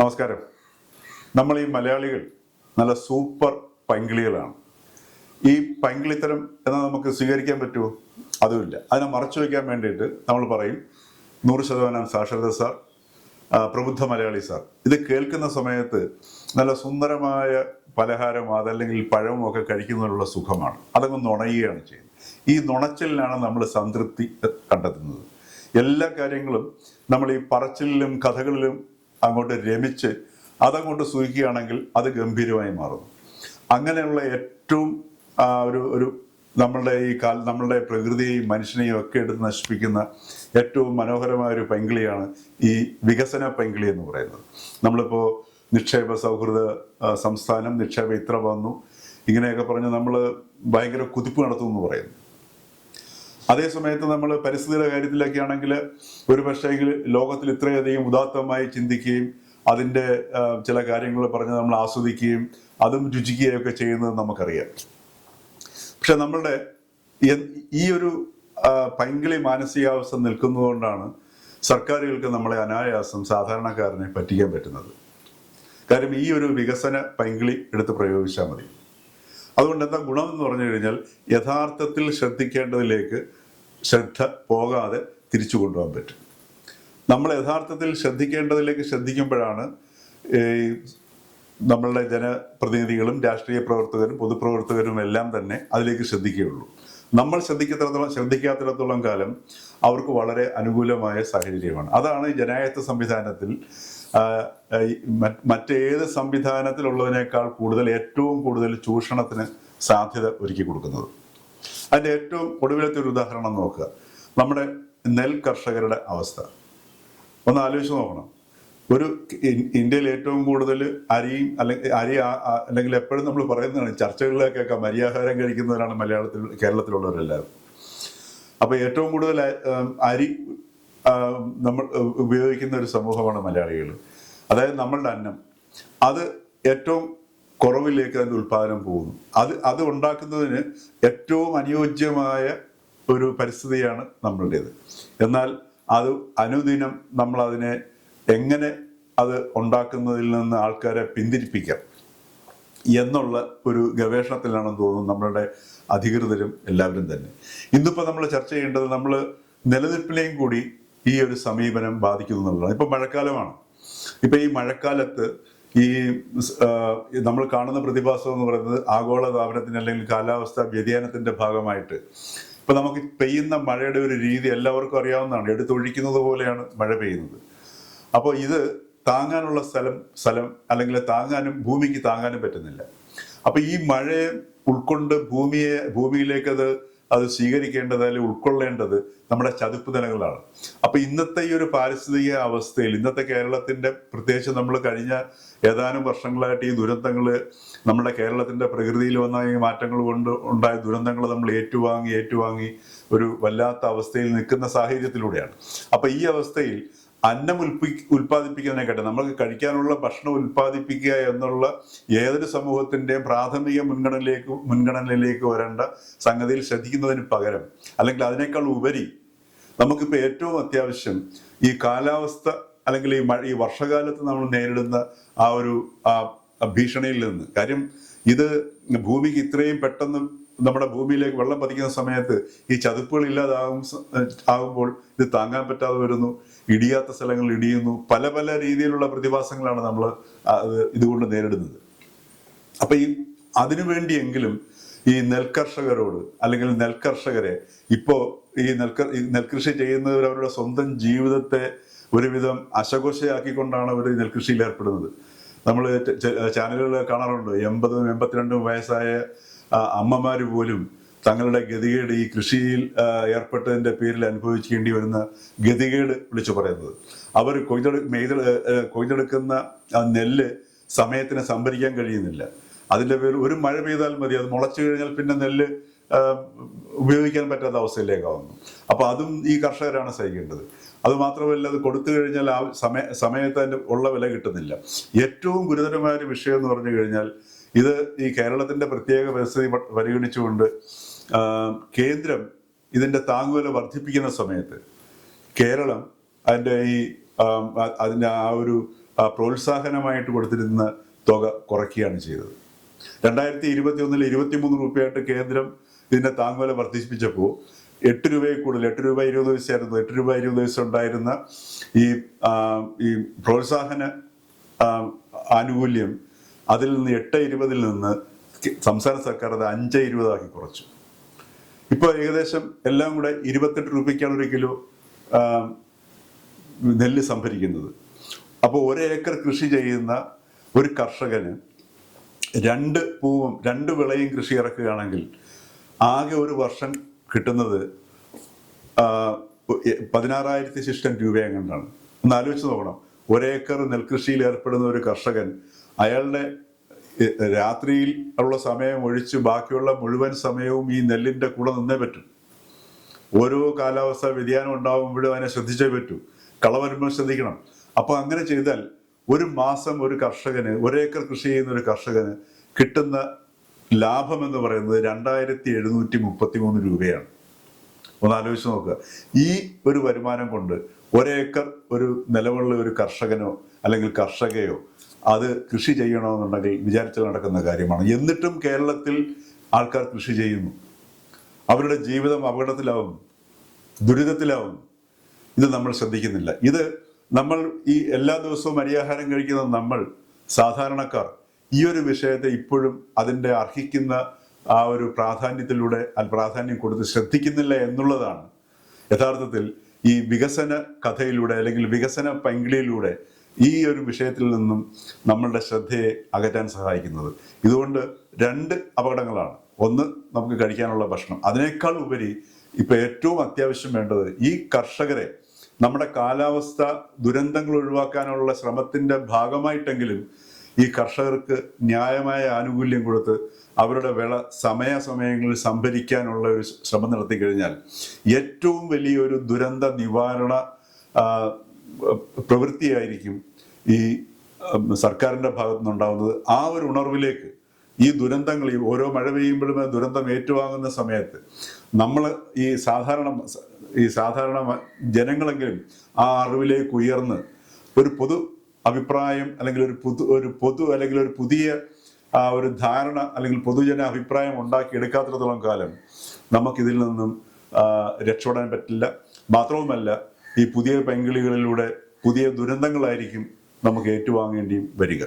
നമസ്കാരം. നമ്മൾ ഈ മലയാളികൾ നല്ല സൂപ്പർ പൈങ്കിളികളാണ്. ഈ പൈങ്കിളിത്തരം എന്നാൽ നമുക്ക് സ്വീകരിക്കാൻ പറ്റുമോ? അതുമില്ല. അതിനെ മറച്ചു വയ്ക്കാൻ വേണ്ടിയിട്ട് നമ്മൾ പറയും നൂറ് ശതമാനം സാക്ഷരത സാർ പ്രബുദ്ധ മലയാളി സാർ. ഇത് കേൾക്കുന്ന സമയത്ത് നല്ല സുന്ദരമായ പലഹാരം അതല്ലെങ്കിൽ പഴവും ഒക്കെ കഴിക്കുന്നതിനുള്ള സുഖമാണ്. അതങ്ങ് നുണയുകയാണ് ചെയ്യുന്നത്. ഈ നുണച്ചിലിനാണ് നമ്മൾ സംതൃപ്തി കണ്ടെത്തുന്നത്. എല്ലാ കാര്യങ്ങളും നമ്മൾ ഈ പറച്ചിലും കഥകളിലും അങ്ങോട്ട് രമിച്ച് അതങ്ങോട്ട് സൂഹിക്കുകയാണെങ്കിൽ അത് ഗംഭീരമായി മാറുന്നു. അങ്ങനെയുള്ള ഏറ്റവും ഒരു ഒരു നമ്മളുടെ ഈ കാൽ നമ്മളുടെ പ്രകൃതിയെയും മനുഷ്യനെയും ഒക്കെ എടുത്ത് നശിപ്പിക്കുന്ന ഏറ്റവും മനോഹരമായ ഒരു പൈങ്കിളിയാണ് ഈ വികസന പൈങ്കിളി എന്ന് പറയുന്നത്. നമ്മളിപ്പോൾ നിക്ഷേപ സൗഹൃദ സംസ്ഥാനം നിക്ഷേപ ഇത്ര വന്നു. ഇങ്ങനെയൊക്കെ പറഞ്ഞ് നമ്മൾ ഭയങ്കര കുതിപ്പ് നടത്തുമെന്ന് പറയുന്നു. അതേ സമയത്ത് നമ്മൾ പരിസ്ഥിതിയുടെ കാര്യത്തിലൊക്കെ ആണെങ്കിൽ ഒരു പക്ഷേ ലോകത്തിൽ ഇത്രയധികം ഉദാത്തമായി ചിന്തിക്കുകയും അതിന്റെ ചില കാര്യങ്ങൾ പറഞ്ഞ് നമ്മൾ ആസ്വദിക്കുകയും അതും രുചിക്കുകയും ഒക്കെ ചെയ്യുന്നത് നമുക്കറിയാം. പക്ഷെ നമ്മളുടെ ഈ ഒരു പൈങ്കിളി മാനസികാവസ്ഥ നിൽക്കുന്നതുകൊണ്ടാണ് സർക്കാരുകൾക്ക് നമ്മളെ അനായാസം സാധാരണക്കാരനെ പറ്റിക്കാൻ പറ്റുന്നത്. കാര്യം ഈ ഒരു വികസന പൈങ്കിളി എടുത്ത് പ്രയോഗിച്ചാൽ മതി. അതുകൊണ്ട് എന്താ എന്ന് പറഞ്ഞു കഴിഞ്ഞാൽ യഥാർത്ഥത്തിൽ ശ്രദ്ധിക്കേണ്ടതിലേക്ക് ശ്രദ്ധ പോകാതെ തിരിച്ചു കൊണ്ടുപോകാൻ പറ്റും. നമ്മൾ യഥാർത്ഥത്തിൽ ശ്രദ്ധിക്കേണ്ടതിലേക്ക് ശ്രദ്ധിക്കുമ്പോഴാണ് ഈ നമ്മളുടെ ജനപ്രതിനിധികളും രാഷ്ട്രീയ പ്രവർത്തകരും പൊതുപ്രവർത്തകരും എല്ലാം തന്നെ അതിലേക്ക് ശ്രദ്ധിക്കുകയുള്ളൂ. നമ്മൾ ശ്രദ്ധിക്കത്തിടത്തോളം ശ്രദ്ധിക്കാത്തിടത്തോളം കാലം അവർക്ക് വളരെ അനുകൂലമായ സാഹചര്യമാണ്. അതാണ് ഈ ജനായത്ത സംവിധാനത്തിൽ മറ്റേത് സംവിധാനത്തിലുള്ളതിനേക്കാൾ കൂടുതൽ ഏറ്റവും കൂടുതൽ ചൂഷണത്തിന് സാധ്യത ഒരുക്കി കൊടുക്കുന്നത്. അതിന്റെ ഏറ്റവും ഒടുവിലത്തെ ഒരു ഉദാഹരണം നോക്കുക. നമ്മുടെ നെൽ കർഷകരുടെ അവസ്ഥ. ഒന്ന് ആലോചിച്ച് നോക്കണം. ഒരു ഇന്ത്യയിൽ ഏറ്റവും കൂടുതൽ അരിയും അല്ലെങ്കിൽ അരി അല്ലെങ്കിൽ എപ്പോഴും നമ്മൾ പറയുന്നതാണ് ചർച്ചകളിലേക്കൊക്കെ മരിയാഹാരം കഴിക്കുന്നവരാണ് മലയാളത്തിൽ കേരളത്തിലുള്ളവരെല്ലാവരും. അപ്പൊ ഏറ്റവും കൂടുതൽ അരി നമ്മൾ ഉപയോഗിക്കുന്ന ഒരു സമൂഹമാണ് മലയാളികൾ. അതായത് നമ്മളുടെ അന്നം. അത് ഏറ്റവും കുറവിലേക്ക് അതിന്റെ ഉൽപ്പാദനം പോകുന്നു. അത് അത് ഉണ്ടാക്കുന്നതിന് ഏറ്റവും അനുയോജ്യമായ ഒരു പരിസ്ഥിതിയാണ് നമ്മളുടേത്. എന്നാൽ അത് അനുദിനം നമ്മൾ അതിനെ എങ്ങനെ അത് ഉണ്ടാക്കുന്നതിൽ നിന്ന് ആൾക്കാരെ പിന്തിരിപ്പിക്കാം എന്നുള്ള ഒരു ഗവേഷണത്തിലാണെന്ന് തോന്നുന്നു നമ്മളുടെ അധികൃതരും എല്ലാവരും തന്നെ. ഇന്നിപ്പോൾ നമ്മൾ ചർച്ച ചെയ്യേണ്ടത് നമ്മൾ നിലനിൽപ്പിനെയും കൂടി ഈ ഒരു സമീപനം ബാധിക്കുന്നു എന്നുള്ളതാണ്. ഇപ്പം മഴക്കാലമാണ്. ഇപ്പം ഈ മഴക്കാലത്ത് ഈ നമ്മൾ കാണുന്ന പ്രതിഭാസം എന്ന് പറയുന്നത് ആഗോള താപനത്തിന് അല്ലെങ്കിൽ കാലാവസ്ഥ വ്യതിയാനത്തിന്റെ ഭാഗമായിട്ട്. ഇപ്പം നമുക്ക് പെയ്യുന്ന മഴയുടെ ഒരു രീതി എല്ലാവർക്കും അറിയാവുന്നതാണ്. എടുത്തൊഴിക്കുന്നത് പോലെയാണ് മഴ പെയ്യുന്നത്. അപ്പോൾ ഇത് താങ്ങാനുള്ള സ്ഥലം സ്ഥലം അല്ലെങ്കിൽ താങ്ങാനും ഭൂമിക്ക് താങ്ങാനും പറ്റുന്നില്ല. അപ്പൊ ഈ മഴയെ ഉൾക്കൊണ്ട് ഭൂമിയെ ഭൂമിയിലേക്ക് അത് അത് സ്വീകരിക്കേണ്ടത് അല്ലെങ്കിൽ ഉൾക്കൊള്ളേണ്ടത് നമ്മുടെ ചതുപ്പ് നിലങ്ങളാണ് അപ്പൊ ഇന്നത്തെ ഈ ഒരു പാരിസ്ഥിതിക അവസ്ഥയിൽ ഇന്നത്തെ കേരളത്തിന്റെ പ്രത്യേകിച്ച് നമ്മൾ കഴിഞ്ഞ ഏതാനും വർഷങ്ങളായിട്ട് ഈ ദുരന്തങ്ങൾ നമ്മുടെ കേരളത്തിന്റെ പ്രകൃതിയിൽ വന്ന ഈ മാറ്റങ്ങൾ കൊണ്ട് ഉണ്ടായ ദുരന്തങ്ങൾ നമ്മൾ ഏറ്റുവാങ്ങി ഏറ്റുവാങ്ങി ഒരു വല്ലാത്ത അവസ്ഥയിൽ നിൽക്കുന്ന സാഹചര്യത്തിലൂടെയാണ്. അപ്പൊ ഈ അവസ്ഥയിൽ അന്നം ഉൽപ്പി ഉൽപ്പാദിപ്പിക്കുന്നതിനെക്കാട്ടെ നമ്മൾക്ക് കഴിക്കാനുള്ള ഭക്ഷണം ഉൽപ്പാദിപ്പിക്കുക എന്നുള്ള ഏതൊരു സമൂഹത്തിന്റെയും പ്രാഥമിക മുൻഗണനയിലേക്ക് മുൻഗണനയിലേക്ക് വരേണ്ട സംഗതിയിൽ ശ്രദ്ധിക്കുന്നതിന് പകരം അല്ലെങ്കിൽ അതിനേക്കാൾ ഉപരി നമുക്കിപ്പോൾ ഏറ്റവും അത്യാവശ്യം ഈ കാലാവസ്ഥ അല്ലെങ്കിൽ ഈ മഴ ഈ വർഷകാലത്ത് നമ്മൾ നേരിടുന്ന ആ ഒരു ഭീഷണിയിൽ നിന്ന്. കാര്യം ഇത് ഭൂമിക്ക് ഇത്രയും പെട്ടെന്ന് നമ്മുടെ ഭൂമിയിലേക്ക് വെള്ളം പതിക്കുന്ന സമയത്ത് ഈ ചതുപ്പുകൾ ഇല്ലാതാകും ആകുമ്പോൾ ഇത് താങ്ങാൻ പറ്റാതെ വരുന്നു. ഇടിയാത്ത സ്ഥലങ്ങൾ ഇടിയുന്നു. പല പല രീതിയിലുള്ള പ്രതിഭാസങ്ങളാണ് നമ്മൾ ഇതുകൊണ്ട് നേരിടുന്നത്. അപ്പൊ ഈ അതിനു വേണ്ടിയെങ്കിലും ഈ നെൽകർഷകരോട് അല്ലെങ്കിൽ നെൽകർഷകരെ ഇപ്പോ ഈ നെൽക ഈ നെൽകൃഷി ചെയ്യുന്നവർ അവരുടെ സ്വന്തം ജീവിതത്തെ ഒരുവിധം അശകോശയാക്കിക്കൊണ്ടാണ് അവർ നെൽകൃഷിയിൽ ഏർപ്പെടുന്നത്. നമ്മൾ ചാനലുകൾ കാണാറുണ്ട്. എൺപതും എൺപത്തിരണ്ടും വയസ്സായ ആ, അമ്മമാര് പോലും തങ്ങളുടെ ഗതികേട് ഈ കൃഷിയിൽ ഏർപ്പെട്ടതിന്റെ പേരിൽ അനുഭവിക്കേണ്ടി വരുന്ന ഗതികേട് വിളിച്ചു പറയുന്നത്. അവർ കൊയ്തെടു മെയ്തെ കൊയ്തെടുക്കുന്ന നെല്ല് സമയത്തിന് സംഭരിക്കാൻ കഴിയുന്നില്ല. അതിന്റെ പേര് ഒരു മഴ പെയ്താൽ മതി അത് മുളച്ചു കഴിഞ്ഞാൽ പിന്നെ നെല്ല് ഉപയോഗിക്കാൻ പറ്റാത്ത അവസ്ഥയിലേക്കാവുന്നു. അപ്പൊ അതും ഈ കർഷകരാണ് സഹിക്കേണ്ടത്. അത് മാത്രമല്ല അത് കൊടുത്തു കഴിഞ്ഞാൽ ആ സമയ സമയത്ത് അതിന്റെ ഉള്ള വില കിട്ടുന്നില്ല. ഏറ്റവും ഗുരുതരമായ ഒരു വിഷയം എന്ന് പറഞ്ഞു കഴിഞ്ഞാൽ ഇത് ഈ കേരളത്തിന്റെ പ്രത്യേക പരിസ്ഥിതി പരിഗണിച്ചുകൊണ്ട് കേന്ദ്രം ഇതിന്റെ താങ്ങുവില വർദ്ധിപ്പിക്കുന്ന സമയത്ത് കേരളം അതിന്റെ ഈ അതിന്റെ ആ ഒരു പ്രോത്സാഹനമായിട്ട് കൊടുത്തിരുന്ന തുക കുറയ്ക്കുകയാണ് ചെയ്തത്. രണ്ടായിരത്തി ഇരുപത്തി ഒന്നിൽ ഇരുപത്തി മൂന്ന് രൂപയായിട്ട് കേന്ദ്രം ഇതിന്റെ താങ്ങുവില വർദ്ധിപ്പിച്ചപ്പോൾ എട്ട് രൂപയിൽ കൂടുതൽ എട്ട് രൂപ ഇരുപത് പൈസയായിരുന്നു എട്ട് രൂപ ഇരുപത് പൈസ ഉണ്ടായിരുന്ന ഈ ഈ പ്രോത്സാഹന ആനുകൂല്യം അതിൽ നിന്ന് എട്ട് ഇരുപതിൽ നിന്ന് സംസ്ഥാന സർക്കാർ അത് അഞ്ച് ഇരുപതാക്കി കുറച്ചു. ഇപ്പോൾ ഏകദേശം എല്ലാം കൂടെ ഇരുപത്തെട്ട് രൂപയ്ക്കാണ് ഒരു കിലോ നെല്ല് സംഭരിക്കുന്നത്. അപ്പോൾ ഒരു ഏക്കർ കൃഷി ചെയ്യുന്ന ഒരു കർഷകന് രണ്ട് പൂവും രണ്ട് വിളയും കൃഷി ഇറക്കുകയാണെങ്കിൽ ആകെ ഒരു വർഷം കിട്ടുന്നത് പതിനാറായിരത്തി ശിഷ്ടം രൂപ എങ്ങാണ്ടാണ്. ഒന്ന് ആലോചിച്ച് നോക്കണം. ഒരേക്കർ നെൽകൃഷിയിൽ ഏർപ്പെടുന്ന ഒരു കർഷകൻ അയാളുടെ രാത്രിയിൽ ഉള്ള സമയം ഒഴിച്ച് ബാക്കിയുള്ള മുഴുവൻ സമയവും ഈ നെല്ലിന്റെ കൂടെ നിന്നേ പറ്റും. ഓരോ കാലാവസ്ഥ വ്യതിയാനം ഉണ്ടാകുമ്പോഴും അതിനെ ശ്രദ്ധിച്ചേ പറ്റൂ. കള വരുമ്പോൾ ശ്രദ്ധിക്കണം. അപ്പോൾ അങ്ങനെ ചെയ്താൽ ഒരു മാസം ഒരു കർഷകന് ഒരേക്കർ കൃഷി ചെയ്യുന്ന ഒരു കർഷകന് കിട്ടുന്ന ലാഭം എന്ന് പറയുന്നത് രണ്ടായിരത്തി എഴുന്നൂറ്റി മുപ്പത്തി മൂന്ന് രൂപയാണ്. ഒന്ന് ആലോചിച്ച് നോക്കുക. ഈ ഒരു വരുമാനം കൊണ്ട് ഒരേക്കർ ഒരു നിലവുള്ള ഒരു കർഷകനോ അല്ലെങ്കിൽ കർഷകയോ അത് കൃഷി ചെയ്യണമെന്നുണ്ടെങ്കിൽ വിചാരിച്ചാൽ നടക്കുന്ന കാര്യമാണ്. എന്നിട്ടും കേരളത്തിൽ ആൾക്കാർ കൃഷി ചെയ്യുന്നു. അവരുടെ ജീവിതം അപകടത്തിലാവും ദുരിതത്തിലാവും. ഇത് നമ്മൾ ശ്രദ്ധിക്കുന്നില്ല. ഇത് നമ്മൾ ഈ എല്ലാ ദിവസവും അരിയാഹാരം കഴിക്കുന്ന നമ്മൾ സാധാരണക്കാർ ഈ ഒരു വിഷയത്തെ ഇപ്പോഴും അതിന്റെ അർഹിക്കുന്ന ആ ഒരു പ്രാധാന്യത്തിലൂടെ പ്രാധാന്യം കൊടുത്ത് ശ്രദ്ധിക്കുന്നില്ല എന്നുള്ളതാണ്. യഥാർത്ഥത്തിൽ ഈ വികസന കഥയിലൂടെ അല്ലെങ്കിൽ വികസന പൈങ്കിളിയിലൂടെ ഈ ഒരു വിഷയത്തിൽ നിന്നും നമ്മളുടെ ശ്രദ്ധയെ അകറ്റാൻ സഹായിക്കുന്നത്. ഇതുകൊണ്ട് രണ്ട് അപകടങ്ങളാണ്. ഒന്ന് നമുക്ക് കഴിക്കാനുള്ള ഭക്ഷണം. അതിനേക്കാൾ ഉപരി ഇപ്പൊ ഏറ്റവും അത്യാവശ്യം വേണ്ടത് ഈ കർഷകരെ നമ്മുടെ കാലാവസ്ഥ ദുരന്തങ്ങൾ ഒഴിവാക്കാനുള്ള ശ്രമത്തിന്റെ ഭാഗമായിട്ടെങ്കിലും ഈ കർഷകർക്ക് ന്യായമായ ആനുകൂല്യം കൊടുത്ത് അവരുടെ വിള സമയാസമയങ്ങളിൽ സംഭരിക്കാനുള്ള ഒരു ശ്രമം നടത്തി കഴിഞ്ഞാൽ ഏറ്റവും വലിയൊരു ദുരന്ത നിവാരണ പ്രവൃത്തിയായിരിക്കും ഈ സർക്കാരിന്റെ ഭാഗത്തു നിന്നുണ്ടാകുന്നത് ആ ഒരു ഉണർവിലേക്ക് ഈ ദുരന്തങ്ങൾ ഈ ഓരോ മഴ പെയ്യുമ്പോഴും ദുരന്തം ഏറ്റുവാങ്ങുന്ന സമയത്ത് നമ്മൾ ഈ സാധാരണ ഈ സാധാരണ ജനങ്ങളെങ്കിലും ആ അറിവിലേക്ക് ഉയർന്ന് ഒരു പൊതു അഭിപ്രായം അല്ലെങ്കിൽ ഒരു പുതു ഒരു പൊതു അല്ലെങ്കിൽ ഒരു പുതിയ ആ ഒരു ധാരണ അല്ലെങ്കിൽ പൊതുജന അഭിപ്രായം ഉണ്ടാക്കി എടുക്കാത്തിടത്തോളം കാലം നമുക്കിതിൽ നിന്നും രക്ഷപ്പെടാൻ പറ്റില്ല. മാത്രവുമല്ല ഈ പുതിയ പൈങ്കിളികളിലൂടെ പുതിയ ദുരന്തങ്ങളായിരിക്കും നമുക്ക് ഏറ്റുവാങ്ങേണ്ടിയും വരിക.